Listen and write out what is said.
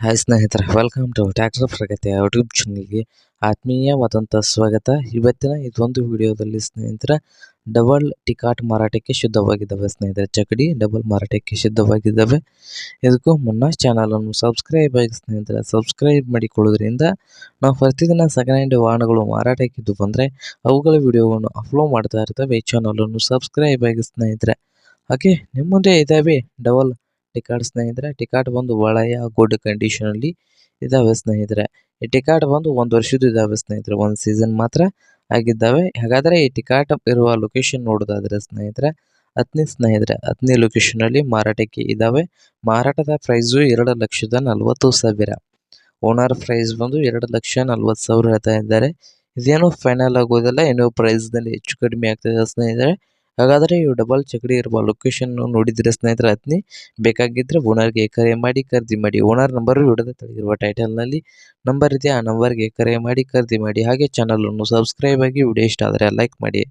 Hi ಸ್ನೇಹಿತರೆ welcome to tractor Pragathi YouTube ಚಾನಲ್ಗೆ ಆತ್ಮೀಯವಾದಂಥ ಸ್ವಾಗತ. ಇವತ್ತಿನ ಇದೊಂದು ವಿಡಿಯೋದಲ್ಲಿ ಸ್ನೇಹಿತರೆ ಡಬಲ್ ಟಿಕಾಟ್ ಮಾರಾಟಕ್ಕೆ ಶುದ್ಧವಾಗಿದ್ದಾವೆ ಸ್ನೇಹಿತರೆ. ಚಕಡಿ ಡಬಲ್ ಮಾರಾಟಕ್ಕೆ ಶುದ್ಧವಾಗಿದ್ದಾವೆ. ಇದಕ್ಕೂ ಮುನ್ನ ಚಾನಲನ್ನು ಸಬ್ಸ್ಕ್ರೈಬ್ ಆಗಿ ಸ್ನೇಹಿತರೆ ಸಬ್ಸ್ಕ್ರೈಬ್ ಮಾಡಿಕೊಳ್ಳೋದ್ರಿಂದ ನಾವು ಪ್ರತಿದಿನ ಸೆಕೆಂಡ್ ಹ್ಯಾಂಡ್ ವಾಹನಗಳು ಮಾರಾಟಕ್ಕಿದ್ದು ಬಂದರೆ ಅವುಗಳ ವಿಡಿಯೋವನ್ನು ಅಪ್ಲೋಡ್ ಮಾಡ್ತಾ ಇರ್ತವೆ. ಈ ಚಾನಲನ್ನು ಸಬ್ಸ್ಕ್ರೈಬ್ ಆಗಿ ಸ್ನೇಹಿತರೆ. ಹಾಗೆ ನಿಮ್ಮ ಮುಂದೆ ಇದ್ದಾವೆ ಡಬಲ್ ಟಿಕಾಟ್ ಸ್ನೇಹಿತರೆ ಟಿಕಾಟ್ ಬಂದು ಒಳ್ಳೆಯ ಗುಡ್ ಕಂಡೀಷನ್ ಅಲ್ಲಿ ಇದಾವೆ ಸ್ನೇಹಿತರೆ. ಈ ಟಿಕಾಟ್ ಬಂದು ಒಂದು ವರ್ಷದ ಇದಾವೆ ಸ್ನೇಹಿತರೆ, ಒಂದು ಸೀಸನ್ ಮಾತ್ರ ಆಗಿದ್ದಾವೆ. ಹಾಗಾದ್ರೆ ಈ ಟಿಕಾಟ್ ಇರುವ ಲೊಕೇಶನ್ ನೋಡೋದಾದ್ರೆ ಸ್ನೇಹಿತರೆ ಹತ್ತನೇ ಸ್ನೇಹಿತರೆ ಹತ್ತನೇ ಲೊಕೇಶನ್ ಅಲ್ಲಿ ಮಾರಾಟಕ್ಕೆ ಇದಾವೆ. ಮಾರಾಟದ ಪ್ರೈಸು ಎರಡು ಲಕ್ಷದ ನಲವತ್ತು ಸಾವಿರ. ಓನರ್ ಪ್ರೈಸ್ ಬಂದು ಎರಡು ಲಕ್ಷ ನಲ್ವತ್ತು ಸಾವಿರ ಹೇಳ್ತಾ ಇದ್ದಾರೆ. ಇದೇನು ಫೈನಲ್ ಆಗೋದಿಲ್ಲ, ಏನೋ ಪ್ರೈಸ್ನಲ್ಲಿ ಹೆಚ್ಚು ಕಡಿಮೆ ಆಗ್ತದೆ ಸ್ನೇಹಿತರೆ. ಹಾಗಾದರೆ ಇವು ಡಬಲ್ ಚಕಡಿ ಇರುವ ಲೊಕೇಶನ್ ನೋಡಿದ್ರೆ ಸ್ನೇಹಿತರ ಹತ್ನಿ ಬೇಕಾಗಿದ್ದರೆ ಓನರ್ಗೆ ಕರೆ ಮಾಡಿ ಖರೀದಿ ಮಾಡಿ. ಓನರ್ ನಂಬರ್ ಹಿಡಿದ ತೆಗೆದಿರುವ ಟೈಟಲ್ನಲ್ಲಿ ನಂಬರ್ ಇದೆ, ಆ ನಂಬರ್ಗೆ ಕರೆ ಮಾಡಿ ಖರೀದಿ ಮಾಡಿ. ಹಾಗೆ ಚಾನಲನ್ನು ಸಬ್ಸ್ಕ್ರೈಬ್ ಆಗಿ ವಿಡಿಯೋ ಇಷ್ಟ ಆದರೆ ಲೈಕ್ ಮಾಡಿ.